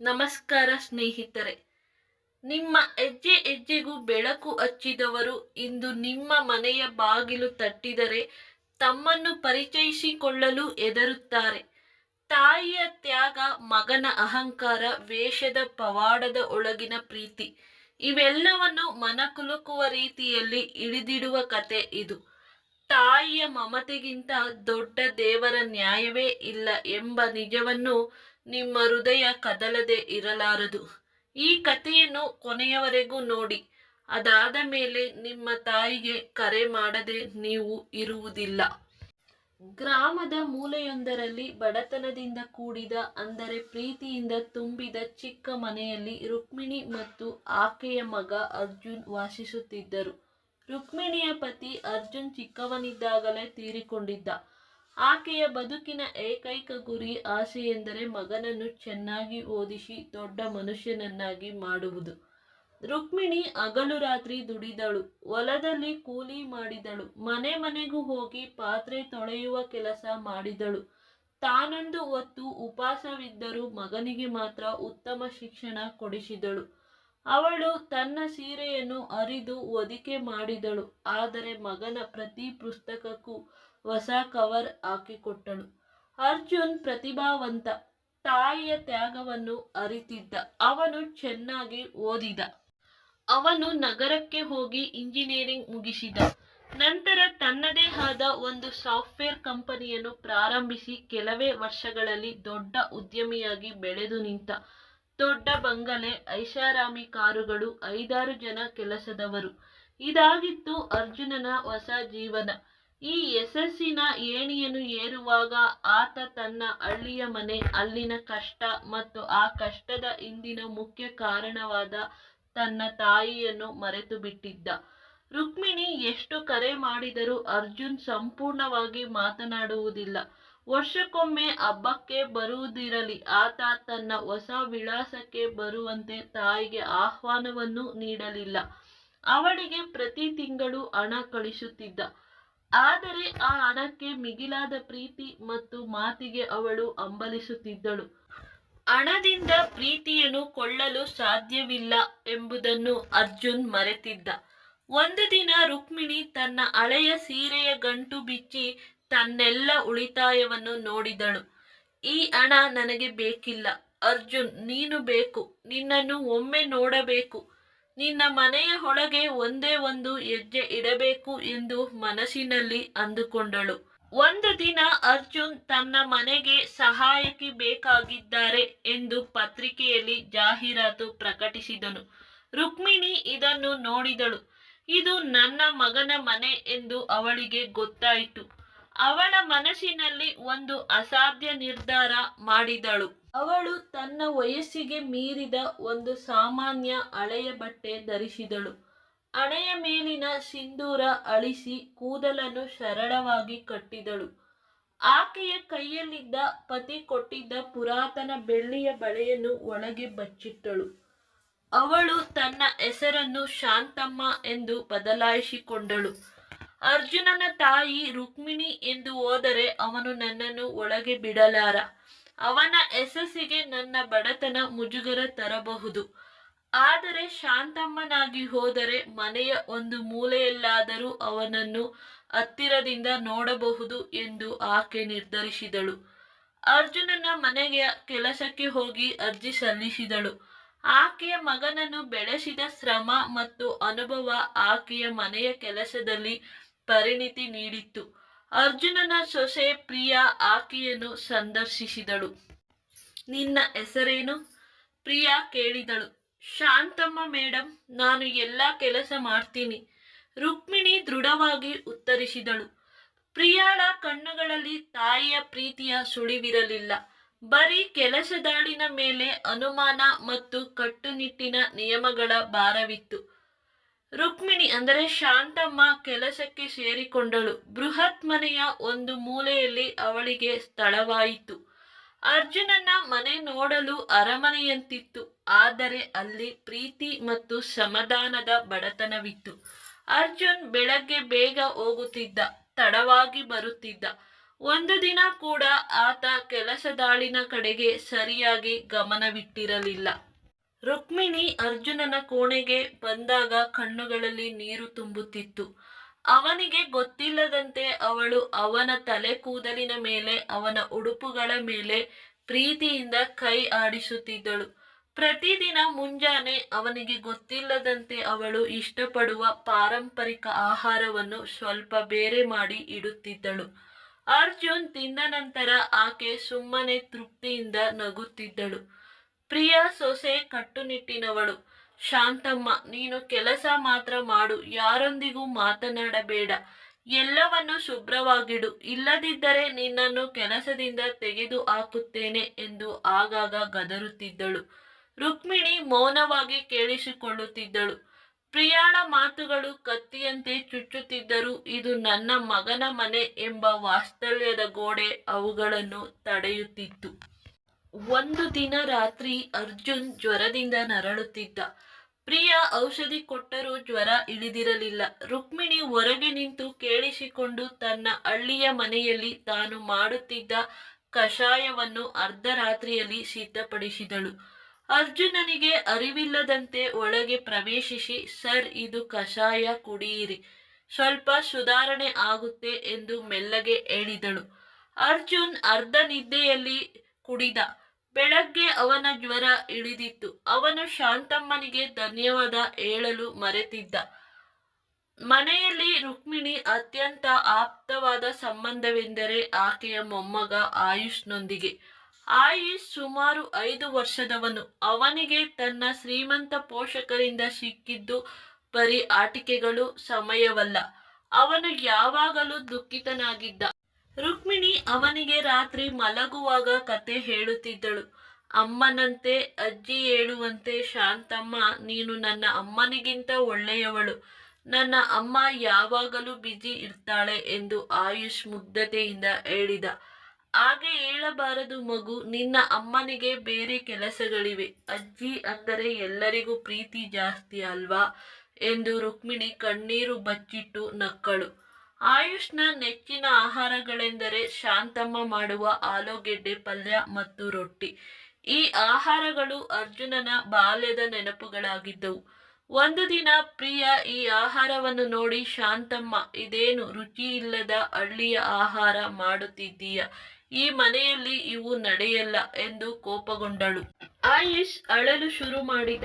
ನಮಸ್ಕಾರ ಸ್ನೇಹಿತರೆ. ನಿಮ್ಮ ಹೆಜ್ಜೆ ಹೆಜ್ಜೆಗೂ ಬೆಳಕು ಹಚ್ಚಿದವರು ಇಂದು ನಿಮ್ಮ ಮನೆಯ ಬಾಗಿಲು ತಟ್ಟಿದರೆ ತಮ್ಮನ್ನು ಪರಿಚಯಿಸಿಕೊಳ್ಳಲು ಹೆದರುತ್ತಾರೆ. ತಾಯಿಯ ತ್ಯಾಗ, ಮಗನ ಅಹಂಕಾರ, ವೇಷದ ಪವಾಡದ ಒಳಗಿನ ಪ್ರೀತಿ, ಇವೆಲ್ಲವನ್ನು ಮನಕುಲುಕುವ ರೀತಿಯಲ್ಲಿ ಇಳಿದಿಡುವ ಕತೆ ಇದು. ತಾಯಿಯ ಮಮತೆಗಿಂತ ದೊಡ್ಡ ದೇವರ ನ್ಯಾಯವೇ ಇಲ್ಲ ಎಂಬ ನಿಜವನ್ನು ನಿಮ್ಮ ಹೃದಯ ಕದಲದೆ ಇರಲಾರದು. ಈ ಕಥೆಯನ್ನು ಕೊನೆಯವರೆಗೂ ನೋಡಿ. ಅದಾದ ಮೇಲೆ ನಿಮ್ಮ ತಾಯಿಗೆ ಕರೆ ಮಾಡದೆ ನೀವು ಇರುವುದಿಲ್ಲ. ಗ್ರಾಮದ ಮೂಲೆಯೊಂದರಲ್ಲಿ ಬಡತನದಿಂದ ಕೂಡಿದ, ಅಂದರೆ ಪ್ರೀತಿಯಿಂದ ತುಂಬಿದ ಚಿಕ್ಕ ಮನೆಯಲ್ಲಿ ರುಕ್ಮಿಣಿ ಮತ್ತು ಆಕೆಯ ಮಗ ಅರ್ಜುನ್ ವಾಸಿಸುತ್ತಿದ್ದರು. ರುಕ್ಮಿಣಿಯ ಪತಿ ಅರ್ಜುನ್ ಚಿಕ್ಕವನಿದ್ದಾಗಲೇ ತೀರಿಕೊಂಡಿದ್ದ. ಆಕೆಯ ಬದುಕಿನ ಏಕೈಕ ಗುರಿ ಆಸೆ ಎಂದರೆ ಮಗನನ್ನು ಚೆನ್ನಾಗಿ ಓದಿಸಿ ದೊಡ್ಡ ಮನುಷ್ಯನನ್ನಾಗಿ ಮಾಡುವುದು. ರುಕ್ಮಿಣಿ ಹಗಲು ರಾತ್ರಿ ದುಡಿದಳು. ಹೊಲದಲ್ಲಿ ಕೂಲಿ ಮಾಡಿದಳು. ಮನೆ ಮನೆಗೂ ಹೋಗಿ ಪಾತ್ರೆ ತೊಳೆಯುವ ಕೆಲಸ ಮಾಡಿದಳು. ತಾನೊಂದು ಹೊತ್ತು ಉಪವಾಸವಿದ್ದರೂ ಮಗನಿಗೆ ಮಾತ್ರ ಉತ್ತಮ ಶಿಕ್ಷಣ ಕೊಡಿಸಿದಳು. ಅವಳು ತನ್ನ ಸೀರೆಯನ್ನು ಅರಿದು ಹೊದಿಕೆ ಮಾಡಿದಳು, ಆದರೆ ಮಗನ ಪ್ರತಿ ಪುಸ್ತಕಕ್ಕೂ ಹೊಸ ಕವರ್ ಹಾಕಿಕೊಟ್ಟಳು. ಅರ್ಜುನ್ ಪ್ರತಿಭಾವಂತ, ತಾಯಿಯ ತ್ಯಾಗವನ್ನು ಅರಿತಿದ್ದ, ಅವನು ಚೆನ್ನಾಗಿ ಓದಿದ. ಅವನು ನಗರಕ್ಕೆ ಹೋಗಿ ಇಂಜಿನಿಯರಿಂಗ್ ಮುಗಿಸಿದ. ನಂತರ ತನ್ನದೇ ಆದ ಒಂದು ಸಾಫ್ಟ್ವೇರ್ ಕಂಪನಿಯನ್ನು ಪ್ರಾರಂಭಿಸಿ, ಕೆಲವೇ ವರ್ಷಗಳಲ್ಲಿ ದೊಡ್ಡ ಉದ್ಯಮಿಯಾಗಿ ಬೆಳೆದು ನಿಂತ. ದೊಡ್ಡ ಬಂಗಲೆ, ಐಷಾರಾಮಿ ಕಾರುಗಳು ಐದಾರು ಜನ ಕೆಲಸದವರು. ಇದಾಗಿತ್ತು ಅರ್ಜುನನ ಹೊಸ ಜೀವನ. ಈ ಯಶಸ್ಸಿನ ಏಣಿಯನ್ನು ಏರುವಾಗ ಆತ ತನ್ನ ಹಳ್ಳಿಯ ಮನೆ, ಅಲ್ಲಿನ ಕಷ್ಟ ಮತ್ತು ಆ ಕಷ್ಟದ ಹಿಂದಿನ ಮುಖ್ಯ ಕಾರಣವಾದ ತನ್ನ ತಾಯಿಯನ್ನು ಮರೆತು ಬಿಟ್ಟಿದ್ದ ರುಕ್ಮಿಣಿ ಎಷ್ಟು ಕರೆ ಮಾಡಿದರೂ ಅರ್ಜುನ್ ಸಂಪೂರ್ಣವಾಗಿ ಮಾತನಾಡುವುದಿಲ್ಲ. ವರ್ಷಕ್ಕೊಮ್ಮೆ ಹಬ್ಬಕ್ಕೆ ಬರುವುದಿರಲಿ, ಆತ ತನ್ನ ಹೊಸ ವಿಳಾಸಕ್ಕೆ ಬರುವಂತೆ ತಾಯಿಗೆ ಆಹ್ವಾನವನ್ನು ನೀಡಲಿಲ್ಲ. ಅವಳಿಗೆ ಪ್ರತಿ ತಿಂಗಳು ಹಣ ಕಳಿಸುತ್ತಿದ್ದ. ಆದರೆ ಆ ಹಣಕ್ಕೆ ಮಿಗಿಲಾದ ಪ್ರೀತಿ ಮತ್ತು ಮಾತಿಗೆ ಅವಳು ಹಂಬಲಿಸುತ್ತಿದ್ದಳು. ಹಣದಿಂದ ಪ್ರೀತಿಯನ್ನು ಕೊಳ್ಳಲು ಸಾಧ್ಯವಿಲ್ಲ ಎಂಬುದನ್ನು ಅರ್ಜುನ್ ಮರೆತಿದ್ದ. ಒಂದು ದಿನ ರುಕ್ಮಿಣಿ ತನ್ನ ಹಳೆಯ ಸೀರೆಯ ಗಂಟು ಬಿಚ್ಚಿ ತನ್ನೆಲ್ಲ ಉಳಿತಾಯವನ್ನು ನೋಡಿದಳು. ಈ ಹಣ ನನಗೆ ಬೇಕಿಲ್ಲ. ಅರ್ಜುನ್, ನೀನು ಬೇಕು. ನಿನ್ನನ್ನು ಒಮ್ಮೆ ನೋಡಬೇಕು. ನಿನ್ನ ಮನೆಯ ಒಳಗೆ ಒಂದೇ ಒಂದು ಹೆಜ್ಜೆ ಇಡಬೇಕು ಎಂದು ಮನಸ್ಸಿನಲ್ಲಿ ಅಂದುಕೊಂಡಳು. ಒಂದು ದಿನ ಅರ್ಜುನ್ ತನ್ನ ಮನೆಗೆ ಸಹಾಯಕಿ ಬೇಕಾಗಿದ್ದಾರೆ ಎಂದು ಪತ್ರಿಕೆಯಲ್ಲಿ ಜಾಹೀರಾತು ಪ್ರಕಟಿಸಿದನು. ರುಕ್ಮಿಣಿ ಇದನ್ನು ನೋಡಿದಳು. ಇದು ನನ್ನ ಮಗನ ಮನೆ ಎಂದು ಅವಳಿಗೆ ಗೊತ್ತಾಯಿತು. ಅವಳ ಮನಸ್ಸಿನಲ್ಲಿ ಒಂದು ಅಸಾಧ್ಯ ನಿರ್ಧಾರ ಮಾಡಿದಳು. ಅವಳು ತನ್ನ ವಯಸ್ಸಿಗೆ ಮೀರಿದ ಒಂದು ಸಾಮಾನ್ಯ ಹಳೆಯ ಬಟ್ಟೆ ಧರಿಸಿದಳು. ಹಣೆಯ ಮೇಲಿನ ಸಿಂಧೂರ ಅಳಿಸಿ ಕೂದಲನ್ನು ಸರಳವಾಗಿ ಕಟ್ಟಿದಳು. ಆಕೆಯ ಕೈಯಲ್ಲಿದ್ದ ಪತಿ ಕೊಟ್ಟಿದ್ದ ಪುರಾತನ ಬೆಳ್ಳಿಯ ಬಳೆಯನ್ನು ಒಳಗೆ ಬಚ್ಚಿಟ್ಟಳು. ಅವಳು ತನ್ನ ಹೆಸರನ್ನು ಶಾಂತಮ್ಮ ಎಂದು ಬದಲಾಯಿಸಿಕೊಂಡಳು. ಅರ್ಜುನನ ತಾಯಿ ರುಕ್ಮಿಣಿ ಎಂದು ಹೋದರೆ ಅವನು ನನ್ನನ್ನು ಒಳಗೆ ಬಿಡಲಾರ. ಅವನ ಯಶಸ್ಸಿಗೆ ನನ್ನ ಬಡತನ ಮುಜುಗರ ತರಬಹುದು. ಆದರೆ ಶಾಂತಮ್ಮನಾಗಿ ಹೋದರೆ ಮನೆಯ ಒಂದು ಮೂಲೆಯಲ್ಲಾದರೂ ಅವನನ್ನು ಹತ್ತಿರದಿಂದ ನೋಡಬಹುದು ಎಂದು ಆಕೆ ನಿರ್ಧರಿಸಿದಳು. ಅರ್ಜುನನ ಮನೆಗೆ ಕೆಲಸಕ್ಕೆ ಹೋಗಿ ಅರ್ಜಿ ಸಲ್ಲಿಸಿದಳು. ಆಕೆಯ ಮಗನನ್ನು ಬೆಳೆಸಿದ ಶ್ರಮ ಮತ್ತು ಅನುಭವ ಆಕೆಯ ಮನೆಯ ಕೆಲಸದಲ್ಲಿ ಪರಿಣಿತಿ ನೀಡಿತ್ತು. ಅರ್ಜುನನ ಸೊಸೆ ಪ್ರಿಯಾ ಆಕೆಯನ್ನು ಸಂದರ್ಶಿಸಿದಳು. ನಿನ್ನ ಹೆಸರೇನು? ಪ್ರಿಯಾ ಕೇಳಿದಳು. ಶಾಂತಮ್ಮ ಮೇಡಮ್ ನಾನು ಎಲ್ಲ ಕೆಲಸ ಮಾಡ್ತೀನಿ. ರುಕ್ಮಿಣಿ ದೃಢವಾಗಿ ಉತ್ತರಿಸಿದಳು. ಪ್ರಿಯಾಳ ಕಣ್ಣುಗಳಲ್ಲಿ ತಾಯಿಯ ಪ್ರೀತಿಯ ಸುಳಿವಿರಲಿಲ್ಲ. ಬರೀ ಕೆಲಸದಾಳಿನ ಮೇಲೆ ಅನುಮಾನ ಮತ್ತು ಕಟ್ಟುನಿಟ್ಟಿನ ನಿಯಮಗಳ ಭಾರವಿತ್ತು. ರುಕ್ಮಿಣಿ ಅಂದರೆ ಶಾಂತಮ್ಮ ಕೆಲಸಕ್ಕೆ ಸೇರಿಕೊಂಡಳು. ಬೃಹತ್ ಮನೆಯ ಒಂದು ಮೂಲೆಯಲ್ಲಿ ಅವಳಿಗೆ ಸ್ಥಳವಾಯಿತು. ಅರ್ಜುನನ ಮನೆ ನೋಡಲು ಅರಮನೆಯಂತಿತ್ತು. ಆದರೆ ಅಲ್ಲಿ ಪ್ರೀತಿ ಮತ್ತು ಸಮಾಧಾನದ ಬಡತನವಿತ್ತು. ಅರ್ಜುನ್ ಬೆಳಗ್ಗೆ ಬೇಗ ಹೋಗುತ್ತಿದ್ದ, ತಡವಾಗಿ ಬರುತ್ತಿದ್ದ. ಒಂದು ದಿನ ಕೂಡ ಆತ ಕೆಲಸದಾಳಿನ ಕಡೆಗೆ ಸರಿಯಾಗಿ ಗಮನವಿಟ್ಟಿರಲಿಲ್ಲ. ರುಕ್ಮಿಣಿ ಅರ್ಜುನನ ಕೋಣೆಗೆ ಬಂದಾಗ ಕಣ್ಣುಗಳಲ್ಲಿ ನೀರು ತುಂಬುತ್ತಿತ್ತು. ಅವನಿಗೆ ಗೊತ್ತಿಲ್ಲದಂತೆ ಅವಳು ಅವನ ತಲೆ ಕೂದಲಿನ ಮೇಲೆ, ಅವನ ಉಡುಪುಗಳ ಮೇಲೆ ಪ್ರೀತಿಯಿಂದ ಕೈ ಆಡಿಸುತ್ತಿದ್ದಳು. ಪ್ರತಿದಿನ ಮುಂಜಾನೆ ಅವನಿಗೆ ಗೊತ್ತಿಲ್ಲದಂತೆ ಅವಳು ಇಷ್ಟಪಡುವ ಪಾರಂಪರಿಕ ಆಹಾರವನ್ನು ಸ್ವಲ್ಪ ಬೇರೆ ಮಾಡಿ ಇಡುತ್ತಿದ್ದಳು. ಅರ್ಜುನ್ ತಿಂದ ನಂತರ ಆಕೆ ಸುಮ್ಮನೆ ತೃಪ್ತಿಯಿಂದ ನಗುತ್ತಿದ್ದಳು. ಪ್ರಿಯ ಸೊಸೆ ಕಟ್ಟುನಿಟ್ಟಿನವಳು. ಶಾಂತಮ್ಮ, ನೀನು ಕೆಲಸ ಮಾತ್ರ ಮಾಡು, ಯಾರೊಂದಿಗೂ ಮಾತನಾಡಬೇಡ. ಎಲ್ಲವನ್ನು ಶುಭ್ರವಾಗಿಡು, ಇಲ್ಲದಿದ್ದರೆ ನಿನ್ನನ್ನು ಕೆಲಸದಿಂದ ತೆಗೆದು ಹಾಕುತ್ತೇನೆ ಎಂದು ಆಗಾಗ ಗದರುತ್ತಿದ್ದಳು. ರುಕ್ಮಿಣಿ ಮೌನವಾಗಿ ಕೇಳಿಸಿಕೊಳ್ಳುತ್ತಿದ್ದಳು. ಪ್ರಿಯಾಳ ಮಾತುಗಳು ಕತ್ತಿಯಂತೆ ಚುಚ್ಚುತ್ತಿದ್ದರು ಇದು ನನ್ನ ಮಗನ ಮನೆ ಎಂಬ ವಾಸ್ತವ್ಯದ ಗೋಡೆ ಅವುಗಳನ್ನು ತಡೆಯುತ್ತಿತ್ತು. ಒಂದು ದಿನ ರಾತ್ರಿ ಅರ್ಜುನ್ ಜ್ವರದಿಂದ ನರಳುತ್ತಿದ್ದ. ಪ್ರಿಯ ಔಷಧಿ ಕೊಟ್ಟರೂ ಜ್ವರ ಇಳಿದಿರಲಿಲ್ಲ. ರುಕ್ಮಿಣಿ ಹೊರಗೆ ನಿಂತು ಕೇಳಿಸಿಕೊಂಡು ತನ್ನ ಹಳ್ಳಿಯ ಮನೆಯಲ್ಲಿ ತಾನು ಮಾಡುತ್ತಿದ್ದ ಕಷಾಯವನ್ನು ಅರ್ಧ ರಾತ್ರಿಯಲ್ಲಿ ಸಿದ್ಧಪಡಿಸಿದಳು. ಅರ್ಜುನನಿಗೆ ಅರಿವಿಲ್ಲದಂತೆ ಒಳಗೆ ಪ್ರವೇಶಿಸಿ, ಸರ್, ಇದು ಕಷಾಯ, ಕುಡಿಯಿರಿ. ಸ್ವಲ್ಪ ಸುಧಾರಣೆ ಆಗುತ್ತೆ ಎಂದು ಮೆಲ್ಲಗೆ ಹೇಳಿದಳು. ಅರ್ಜುನ್ ಅರ್ಧ ನಿದ್ದೆಯಲ್ಲಿ ಕುಡಿದ. ಬೆಳಗ್ಗೆ ಅವನ ಜ್ವರ ಇಳಿದಿತ್ತು. ಅವನು ಶಾಂತಮ್ಮನಿಗೆ ಧನ್ಯವಾದ ಹೇಳಲು ಮರೆತಿದ್ದ. ಮನೆಯಲ್ಲಿ ರುಕ್ಮಿಣಿ ಅತ್ಯಂತ ಆಪ್ತವಾದ ಸಂಬಂಧವೆಂದರೆ ಆಕೆಯ ಮೊಮ್ಮಗ ಆಯುಷ್ನೊಂದಿಗೆ. ಆಯುಷ್ ಸುಮಾರು ಐದು ವರ್ಷದವನು. ಅವನಿಗೆ ತನ್ನ ಶ್ರೀಮಂತ ಪೋಷಕರಿಂದ ಸಿಕ್ಕಿದ್ದು ಬರೀ ಆಟಿಕೆಗಳು, ಸಮಯವಲ್ಲ. ಅವನು ಯಾವಾಗಲೂ ದುಃಖಿತನಾಗಿದ್ದ. ರುಕ್ಮಿಣಿ ಅವನಿಗೆ ರಾತ್ರಿ ಮಲಗುವಾಗ ಕತೆ ಹೇಳುತ್ತಿದ್ದಳು. ಅಮ್ಮನಂತೆ ಅಜ್ಜಿ ಹೇಳುವಂತೆ ಶಾಂತಮ್ಮ, ನೀನು ನನ್ನ ಅಮ್ಮನಿಗಿಂತ ಒಳ್ಳೆಯವಳು. ನನ್ನ ಅಮ್ಮ ಯಾವಾಗಲೂ ಬಿಜಿ ಇರ್ತಾಳೆ ಎಂದು ಆಯುಷ್ ಮುಗ್ಧತೆಯಿಂದ ಹೇಳಿದ. ಹಾಗೆ ಹೇಳಬಾರದು ಮಗು, ನಿನ್ನ ಅಮ್ಮನಿಗೆ ಬೇರೆ ಕೆಲಸಗಳಿವೆ. ಅಜ್ಜಿ ಅಂದರೆ ಎಲ್ಲರಿಗೂ ಪ್ರೀತಿ ಜಾಸ್ತಿ ಅಲ್ವಾ? ಎಂದು ರುಕ್ಮಿಣಿ ಕಣ್ಣೀರು ಬಚ್ಚಿಟ್ಟು ನಕ್ಕಳು. ಆಯುಷ್ನ ನೆಚ್ಚಿನ ಆಹಾರಗಳೆಂದರೆ ಶಾಂತಮ್ಮ ಮಾಡುವ ಆಲೂಗೆಡ್ಡೆ ಪಲ್ಯ ಮತ್ತು ರೊಟ್ಟಿ. ಈ ಆಹಾರಗಳು ಅರ್ಜುನನ ಬಾಲ್ಯದ ನೆನಪುಗಳಾಗಿದ್ದವು. ಒಂದು ದಿನ ಪ್ರಿಯ ಈ ಆಹಾರವನ್ನು ನೋಡಿ, ಶಾಂತಮ್ಮ, ಇದೇನು ರುಚಿ ಇಲ್ಲದ ಹಳ್ಳಿಯ ಆಹಾರ ಮಾಡುತ್ತಿದ್ದೀಯ? ಈ ಮನೆಯಲ್ಲಿ ಇವು ನಡೆಯಲ್ಲ ಎಂದು ಕೋಪಗೊಂಡಳು. ಆಯುಷ್ ಅಳಲು ಶುರು ಮಾಡಿದ.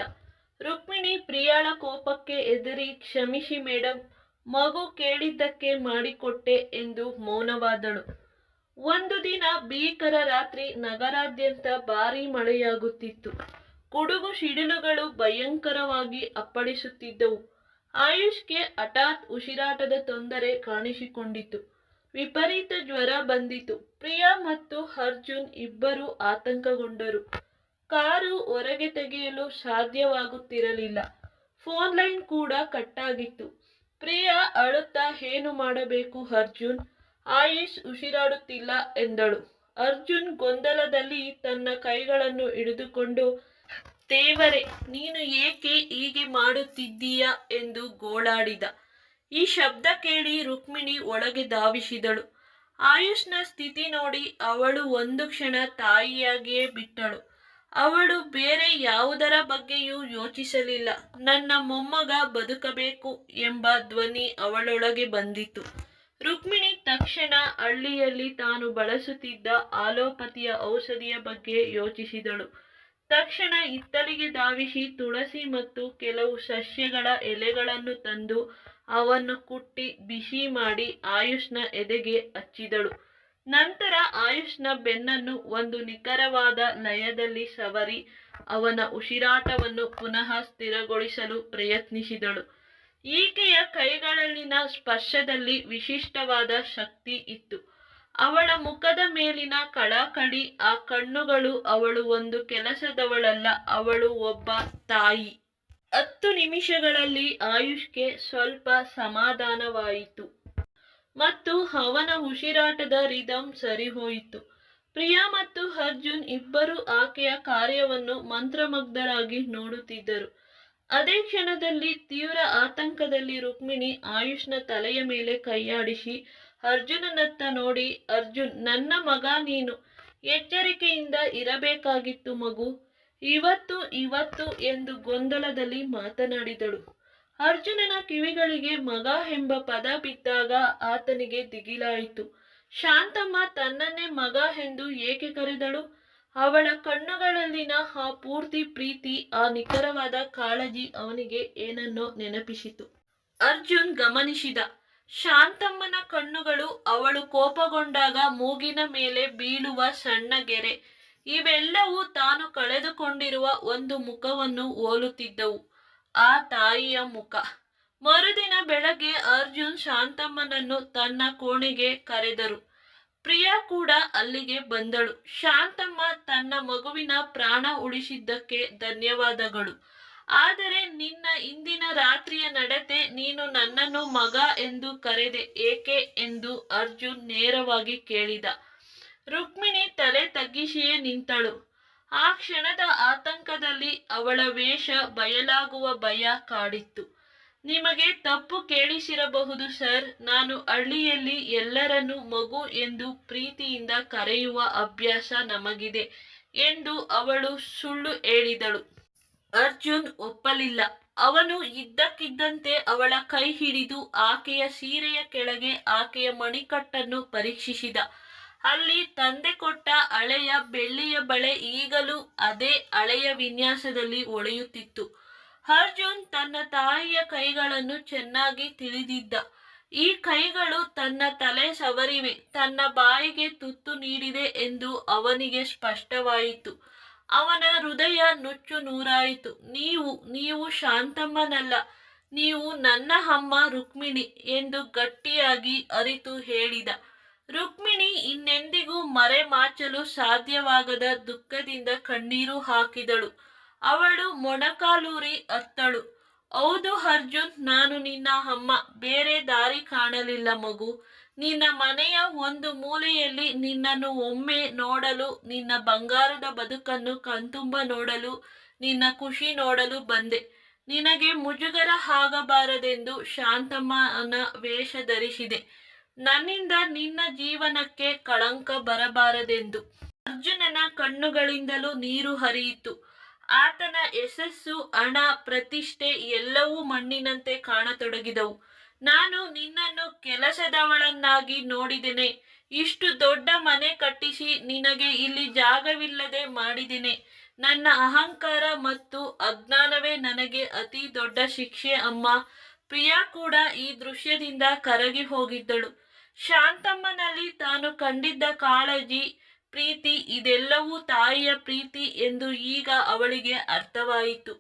ರುಕ್ಮಿಣಿ, ಪ್ರಿಯಾಳ ಕೋಪಕ್ಕೆ ಎದುರಿ ಕ್ಷಮಿಸಿ ಮೇಡಮ್ ಮಗು ಕೇಳಿದ್ದಕ್ಕೆ ಮಾಡಿಕೊಟ್ಟೆ ಎಂದು ಮೌನವಾದಳು. ಒಂದು ದಿನ ಭೀಕರ ರಾತ್ರಿ ನಗರಾದ್ಯಂತ ಭಾರೀ ಮಳೆಯಾಗುತ್ತಿತ್ತು. ಗುಡುಗು ಸಿಡಿಲುಗಳು ಭಯಂಕರವಾಗಿ ಅಪ್ಪಳಿಸುತ್ತಿದ್ದವು. ಆಯುಷ್ಗೆ ಹಠಾತ್ ಉಸಿರಾಟದ ತೊಂದರೆ ಕಾಣಿಸಿಕೊಂಡಿತು ವಿಪರೀತ ಜ್ವರ ಬಂದಿತು ಪ್ರಿಯಾ ಮತ್ತು ಅರ್ಜುನ್ ಇಬ್ಬರು ಆತಂಕಗೊಂಡರು. ಕಾರು ಹೊರಗೆ ತೆಗೆಯಲು ಸಾಧ್ಯವಾಗುತ್ತಿರಲಿಲ್ಲ. ಫೋನ್ ಲೈನ್ ಕೂಡ ಕಟ್ಟಾಗಿತ್ತು. ಪ್ರಿಯಾ ಅಳುತ್ತಾ ಏನು ಮಾಡಬೇಕು ಅರ್ಜುನ್? ಆಯುಷ್ ಉಸಿರಾಡುತ್ತಿಲ್ಲ ಎಂದಳು. ಅರ್ಜುನ್ ಗೊಂದಲದಲ್ಲಿ ತನ್ನ ಕೈಗಳನ್ನು ಹಿಡಿದುಕೊಂಡು, ದೇವರೇ, ನೀನು ಏಕೆ ಹೀಗೆ ಮಾಡುತ್ತಿದ್ದೀಯಾ? ಎಂದು ಗೋಳಾಡಿದ. ಈ ಶಬ್ದ ಕೇಳಿ ರುಕ್ಮಿಣಿ ಒಳಗೆ ಧಾವಿಸಿದಳು. ಆಯುಷ್ನ ಸ್ಥಿತಿ ನೋಡಿ ಅವಳು ಒಂದು ಕ್ಷಣ ತಾಯಿಯಾಗಿಯೇ ಬಿಟ್ಟಳು. ಅವಳು ಬೇರೆ ಯಾವುದರ ಬಗ್ಗೆಯೂ ಯೋಚಿಸಲಿಲ್ಲ. ನನ್ನ ಮೊಮ್ಮಗ ಬದುಕಬೇಕು ಎಂಬ ಧ್ವನಿ ಅವಳೊಳಗೆ ಬಂದಿತು. ರುಕ್ಮಿಣಿ ತಕ್ಷಣ ಹಳ್ಳಿಯಲ್ಲಿ ತಾನು ಬಳಸುತ್ತಿದ್ದ ಆಲೋಪತಿಯ ಔಷಧಿಯ ಬಗ್ಗೆ ಯೋಚಿಸಿದಳು. ತಕ್ಷಣ ಇತ್ತಲಿಗೆ ಧಾವಿಸಿ ತುಳಸಿ ಮತ್ತು ಕೆಲವು ಸಸ್ಯಗಳ ಎಲೆಗಳನ್ನು ತಂದು ಅವನ್ನು ಕುಟ್ಟಿ ಬಿಸಿ ಮಾಡಿ ಆಯುಷ್ನ ಎದೆಗೆ ಹಚ್ಚಿದಳು. ನಂತರ ಆಯುಷ್ನ ಬೆನ್ನನ್ನು ಒಂದು ನಿಖರವಾದ ಲಯದಲ್ಲಿ ಸವರಿ ಅವನ ಉಸಿರಾಟವನ್ನು ಪುನಃ ಸ್ಥಿರಗೊಳಿಸಲು ಪ್ರಯತ್ನಿಸಿದಳು. ಈಕೆಯ ಕೈಗಳಲ್ಲಿನ ಸ್ಪರ್ಶದಲ್ಲಿ ವಿಶಿಷ್ಟವಾದ ಶಕ್ತಿ ಇತ್ತು. ಅವಳ ಮುಖದ ಮೇಲಿನ ಕಳಕಳಿ, ಆ ಕಣ್ಣುಗಳು ಅವಳು ಒಂದು ಕೆಲಸದವಳಲ್ಲ, ಅವಳು ಒಬ್ಬ ತಾಯಿ. ಹತ್ತು ನಿಮಿಷಗಳಲ್ಲಿ ಆಯುಷ್ಗೆ ಸ್ವಲ್ಪ ಸಮಾಧಾನವಾಯಿತು. ಮತ್ತು ಅವನ ಉಸಿರಾಟದ ರಿದಮ್ ಸರಿಹೋಯಿತು ಪ್ರಿಯಾ ಮತ್ತು ಅರ್ಜುನ್ ಇಬ್ಬರು ಆಕೆಯ ಕಾರ್ಯವನ್ನು ಮಂತ್ರಮುಗ್ಧರಾಗಿ ನೋಡುತ್ತಿದ್ದರು. ಅದೇ ಕ್ಷಣದಲ್ಲಿ ತೀವ್ರ ಆತಂಕದಲ್ಲಿ ರುಕ್ಮಿಣಿ ಆಯುಷ್ನ ತಲೆಯ ಮೇಲೆ ಕೈಯಾಡಿಸಿ, ಅರ್ಜುನನತ್ತ ನೋಡಿ, ಅರ್ಜುನ್, ನನ್ನ ಮಗ ನೀನು. ಎಚ್ಚರಿಕೆಯಿಂದ ಇರಬೇಕಾಗಿತ್ತು ಮಗು. ಇವತ್ತು ಇವತ್ತು ಎಂದು ಗೊಂದಲದಲ್ಲಿ ಮಾತನಾಡಿದಳು. ಅರ್ಜುನನ ಕಿವಿಗಳಿಗೆ ಮಗ ಎಂಬ ಪದ ಬಿದ್ದಾಗ ಆತನಿಗೆ ದಿಗಿಲಾಯಿತು. ಶಾಂತಮ್ಮ ತನ್ನನ್ನೇ ಮಗ ಎಂದು ಏಕೆ ಕರೆದಳು? ಅವಳ ಕಣ್ಣುಗಳಲ್ಲಿನ ಆ ಪೂರ್ತಿ ಪ್ರೀತಿ, ಆ ನಿಖರವಾದ ಕಾಳಜಿ ಅವನಿಗೆ ಏನನ್ನೋ ನೆನಪಿಸಿತು. ಅರ್ಜುನ್ ಗಮನಿಸಿದ. ಶಾಂತಮ್ಮನ ಕಣ್ಣುಗಳು ಅವಳು ಕೋಪಗೊಂಡಾಗ ಮೂಗಿನ ಮೇಲೆ ಬೀಳುವ ಸಣ್ಣ ಗೆರೆ. ಇವೆಲ್ಲವೂ ತಾನು ಕಳೆದುಕೊಂಡಿರುವ ಒಂದು ಮುಖವನ್ನು ಹೋಲುತ್ತಿದ್ದವು. ಆ ತಾಯಿಯ ಮುಖ. ಮರುದಿನ ಬೆಳಗ್ಗೆ ಅರ್ಜುನ್ ಶಾಂತಮ್ಮನನ್ನು ತನ್ನ ಕೋಣೆಗೆ ಕರೆದರು. ಪ್ರಿಯಾ ಕೂಡ ಅಲ್ಲಿಗೆ ಬಂದಳು. ಶಾಂತಮ್ಮ ತನ್ನ ಮಗುವಿನ ಪ್ರಾಣ ಉಳಿಸಿದ್ದಕ್ಕೆ ಧನ್ಯವಾದಗಳು. ಆದರೆ ನಿನ್ನ ಇಂದಿನ ರಾತ್ರಿಯ ನಡತೆ ನೀನು ನನ್ನನ್ನು ಮಗ ಎಂದು ಕರೆದೆ, ಏಕೆ ಎಂದು ಅರ್ಜುನ್ ನೇರವಾಗಿ ಕೇಳಿದ. ರುಕ್ಮಿಣಿ ತಲೆ ತಗ್ಗಿಸಿಯೇ ನಿಂತಳು. ಆ ಕ್ಷಣದ ಆತಂಕದಲ್ಲಿ ಅವಳ ವೇಷ ಬಯಲಾಗುವ ಭಯ ಕಾಡಿತ್ತು. ನಿಮಗೆ ತಪ್ಪು ಕೇಳಿಸಿರಬಹುದು ಸರ್, ನಾನು ಹಳ್ಳಿಯಲ್ಲಿ ಎಲ್ಲರನ್ನು ಮಗು ಎಂದು ಪ್ರೀತಿಯಿಂದ ಕರೆಯುವ ಅಭ್ಯಾಸ ನಮಗಿದೆ ಎಂದು ಅವಳು ಸುಳ್ಳು ಹೇಳಿದಳು. ಅರ್ಜುನ್ ಒಪ್ಪಲಿಲ್ಲ. ಅವನು ಇದ್ದಕ್ಕಿದ್ದಂತೆ ಅವಳ ಕೈ ಹಿಡಿದು ಆಕೆಯ ಸೀರೆಯ ಕೆಳಗೆ ಆಕೆಯ ಮಣಿಕಟ್ಟನ್ನು ಪರೀಕ್ಷಿಸಿದ. ಅಲ್ಲಿ ತಂದೆ ಕೊಟ್ಟ ಹಳೆಯ ಬೆಳ್ಳಿಯ ಬಳೆ ಈಗಲೂ ಅದೇ ಹಳೆಯ ವಿನ್ಯಾಸದಲ್ಲಿ ಒಳೆಯುತ್ತಿತ್ತು. ಅರ್ಜುನ್ ತನ್ನ ತಾಯಿಯ ಕೈಗಳನ್ನು ಚೆನ್ನಾಗಿ ತಿಳಿದಿದ್ದ. ಈ ಕೈಗಳು ತನ್ನ ತಲೆ ಸವರಿವೆ, ತನ್ನ ಬಾಯಿಗೆ ತುತ್ತು ನೀಡಿದೆ ಎಂದು ಅವನಿಗೆ ಸ್ಪಷ್ಟವಾಯಿತು. ಅವನ ಹೃದಯ ನುಚ್ಚು ನೂರಾಯಿತು. ನೀವು ನೀವು ಶಾಂತಮ್ಮನಲ್ಲ, ನೀವು ನನ್ನ ಅಮ್ಮ ರುಕ್ಮಿಣಿ ಎಂದು ಗಟ್ಟಿಯಾಗಿ ಅರಿತು ಹೇಳಿದ. ರುಕ್ಮಿಣಿ ಇನ್ನೆಂದಿಗೂ ಮರೆಮಾಚಲು ಸಾಧ್ಯವಾಗದ ದುಃಖದಿಂದ ಕಣ್ಣೀರು ಹಾಕಿದಳು. ಅವಳು ಮೊಣಕಾಲೂರಿ ಅತ್ತಳು. ಹೌದು ಅರ್ಜುನ್, ನಾನು ನಿನ್ನ ಅಮ್ಮ. ಬೇರೆ ದಾರಿ ಕಾಣಲಿಲ್ಲ ಮಗು. ನಿನ್ನ ಮನೆಯ ಒಂದು ಮೂಲೆಯಲ್ಲಿ ನಿನ್ನನ್ನು ಒಮ್ಮೆ ನೋಡಲು, ನಿನ್ನ ಬಂಗಾರದ ಬದುಕನ್ನು ಕಣ್ತುಂಬ ನೋಡಲು, ನಿನ್ನ ಖುಷಿ ನೋಡಲು ಬಂದೆ. ನಿನಗೆ ಮುಜುಗರ ಆಗಬಾರದೆಂದು ಶಾಂತಮ್ಮನ ವೇಷ ಧರಿಸಿದೆ. ನನ್ನಿಂದ ನಿನ್ನ ಜೀವನಕ್ಕೆ ಕಳಂಕ ಬರಬಾರದೆಂದು. ಅರ್ಜುನನ ಕಣ್ಣುಗಳಿಂದಲೂ ನೀರು ಹರಿಯಿತು. ಆತನ ಯಶಸ್ಸು, ಹಣ, ಪ್ರತಿಷ್ಠೆ ಎಲ್ಲವೂ ಮಣ್ಣಿನಂತೆ ಕಾಣತೊಡಗಿದವು. ನಾನು ನಿನ್ನನ್ನು ಕೆಲಸದವಳನ್ನಾಗಿ ನೋಡಿದೆನೆ. ಇಷ್ಟು ದೊಡ್ಡ ಮನೆ ಕಟ್ಟಿಸಿ ನಿನಗೆ ಇಲ್ಲಿ ಜಾಗವಿಲ್ಲದೆ ಮಾಡಿದ್ದೇನೆ ನನ್ನ ಅಹಂಕಾರ ಮತ್ತು ಅಜ್ಞಾನವೇ ನನಗೆ ಅತಿ ದೊಡ್ಡ ಶಿಕ್ಷೆ ಅಮ್ಮ. ಪ್ರಿಯಾ ಕೂಡ ಈ ದೃಶ್ಯದಿಂದ ಕರಗಿ ಹೋಗಿದ್ದಳು. ಶಾಂತಮ್ಮನಲ್ಲಿ ತಾನು ಕಂಡಿದ್ದ ಕಾಳಜಿ, ಪ್ರೀತಿ, ಇದೆಲ್ಲವೂ ತಾಯಿಯ ಪ್ರೀತಿ ಎಂದು ಈಗ ಅವಳಿಗೆ ಅರ್ಥವಾಯಿತು.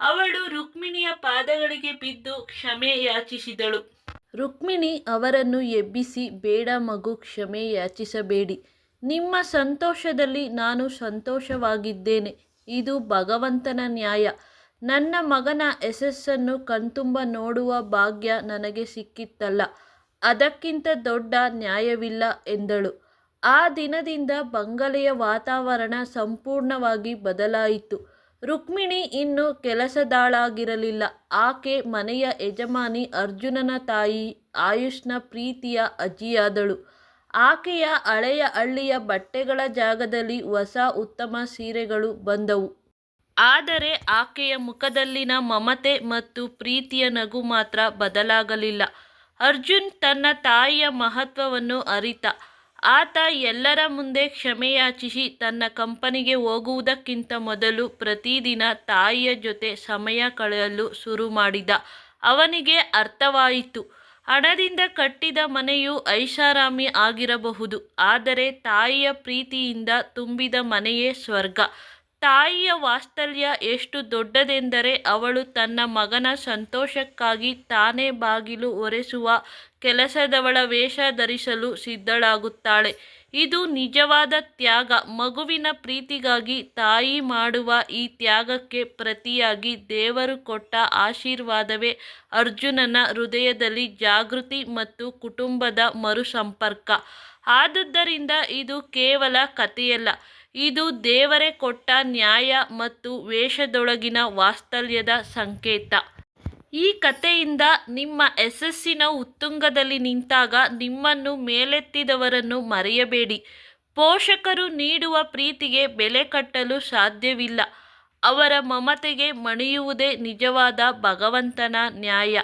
ಅವಳು ರುಕ್ಮಿಣಿಯ ಪಾದಗಳಿಗೆ ಬಿದ್ದು ಕ್ಷಮೆ ಯಾಚಿಸಿದಳು. ರುಕ್ಮಿಣಿ ಅವರನ್ನು ಎಬ್ಬಿಸಿ, ಬೇಡ ಮಗು, ಕ್ಷಮೆ ಯಾಚಿಸಬೇಡಿ. ನಿಮ್ಮ ಸಂತೋಷದಲ್ಲಿ ನಾನು ಸಂತೋಷವಾಗಿದ್ದೇನೆ. ಇದು ಭಗವಂತನ ನ್ಯಾಯ. ನನ್ನ ಮಗನ ಯಶಸ್ಸನ್ನು ಕಣ್ತುಂಬ ನೋಡುವ ಭಾಗ್ಯ ನನಗೆ ಸಿಕ್ಕಿತ್ತಲ್ಲ. ಅದಕ್ಕಿಂತ ದೊಡ್ಡ ನ್ಯಾಯವಿಲ್ಲ ಎಂದಳು. ಆ ದಿನದಿಂದ ಬಂಗಲೆಯ ವಾತಾವರಣ ಸಂಪೂರ್ಣವಾಗಿ ಬದಲಾಯಿತು. ರುಕ್ಮಿಣಿ ಇನ್ನು ಕೆಲಸದಾಳಾಗಿರಲಿಲ್ಲ. ಆಕೆ ಮನೆಯ ಯಜಮಾನಿ ಅರ್ಜುನನ ತಾಯಿ ಆಯುಷ್ನ ಪ್ರೀತಿಯ ಅಜ್ಜಿಯಾದಳು. ಆಕೆಯ ಹಳೆಯ ಹಳ್ಳಿಯ ಬಟ್ಟೆಗಳ ಜಾಗದಲ್ಲಿ ಹೊಸ ಉತ್ತಮ ಸೀರೆಗಳು ಬಂದವು. ಆದರೆ ಆಕೆಯ ಮುಖದಲ್ಲಿನ ಮಮತೆ ಮತ್ತು ಪ್ರೀತಿಯ ನಗು ಮಾತ್ರ ಬದಲಾಗಲಿಲ್ಲ. ಅರ್ಜುನ್ ತನ್ನ ತಾಯಿಯ ಮಹತ್ವವನ್ನು ಅರಿತ. ಆತ ಎಲ್ಲರ ಮುಂದೆ ಕ್ಷಮೆಯಾಚಿಸಿ ತನ್ನ ಕಂಪನಿಗೆ ಹೋಗುವುದಕ್ಕಿಂತ ಮೊದಲು ಪ್ರತಿದಿನ ತಾಯಿಯ ಜೊತೆ ಸಮಯ ಕಳೆಯಲು ಶುರು ಮಾಡಿದ. ಅವನಿಗೆ ಅರ್ಥವಾಯಿತು. ಹಣದಿಂದ ಕಟ್ಟಿದ ಮನೆಯು ಐಷಾರಾಮಿ ಆಗಿರಬಹುದು. ಆದರೆ ತಾಯಿಯ ಪ್ರೀತಿಯಿಂದ ತುಂಬಿದ ಮನೆಯೇ ಸ್ವರ್ಗ. ತಾಯಿಯ ವಾಸ್ತಲ್ಯ ಎಷ್ಟು ದೊಡ್ಡದೆಂದರೆ ಅವಳು ತನ್ನ ಮಗನ ಸಂತೋಷಕ್ಕಾಗಿ ತಾನೇ ಬಾಗಿಲು ಒರೆಸುವ ಕೆಲಸದವಳ ವೇಷ ಧರಿಸಲು ಸಿದ್ಧಳಾಗುತ್ತಾಳೆ. ಇದು ನಿಜವಾದ ತ್ಯಾಗ. ಮಗುವಿನ ಪ್ರೀತಿಗಾಗಿ ತಾಯಿ ಮಾಡುವ ಈ ತ್ಯಾಗಕ್ಕೆ ಪ್ರತಿಯಾಗಿ ದೇವರು ಕೊಟ್ಟ ಆಶೀರ್ವಾದವೇ ಅರ್ಜುನನ ಹೃದಯದಲ್ಲಿ ಜಾಗೃತಿ ಮತ್ತು ಕುಟುಂಬದ ಮರುಸಂಪರ್ಕ. ಆದುದರಿಂದ ಇದು ಕೇವಲ ಕಥೆಯಲ್ಲ. ಇದು ದೇವರೇ ಕೊಟ್ಟ ನ್ಯಾಯ ಮತ್ತು ವೇಷದೊಳಗಿನ ವಾಸ್ತಲ್ಯದ ಸಂಕೇತ. ಈ ಕಥೆಯಿಂದ ನಿಮ್ಮ ಯಶಸ್ಸಿನ ಉತ್ತುಂಗದಲ್ಲಿ ನಿಂತಾಗ ನಿಮ್ಮನ್ನು ಮೇಲೆತ್ತಿದವರನ್ನು ಮರೆಯಬೇಡಿ. ಪೋಷಕರು ನೀಡುವ ಪ್ರೀತಿಗೆ ಬೆಲೆ ಕಟ್ಟಲು ಸಾಧ್ಯವಿಲ್ಲ. ಅವರ ಮಮತೆಗೆ ಮಣಿಯುವುದೇ ನಿಜವಾದ ಭಗವಂತನ ನ್ಯಾಯ.